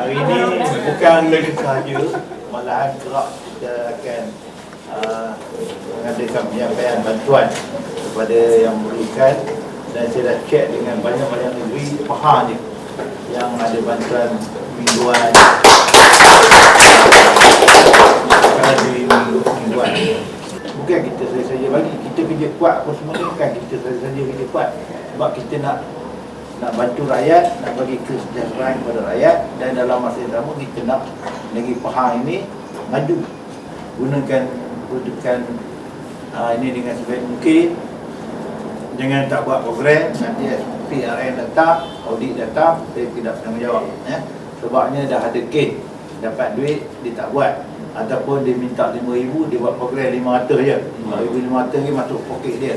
Hari ini bukan ini sahaja, malahan kerap kita akan uh, mengadakan penyampaian bantuan kepada yang memerlukan dan saya dah cek dengan banyak-banyak negeri Pahang je yang ada bantuan mingguan. Minggu mingguan bukan kita saja-saja bagi kita kerja kuat apa semua ni bukan kita saja-saja kerja kuat. Sebab kita nak nak bantu rakyat, nak bagi kesejahteraan kepada rakyat dan dalam masa yang sama kita nak negeri Pahang ini maju. Gunakan peruntukan uh, ini dengan sebaik mungkin. Jangan tak buat program nanti PRN datang, audit datang saya tidak bertanggungjawab ya. sebabnya dah ada gain dapat duit dia tak buat. Ataupun dia minta RM5,000 dia buat program RM500 je. RM5,500 masuk poket dia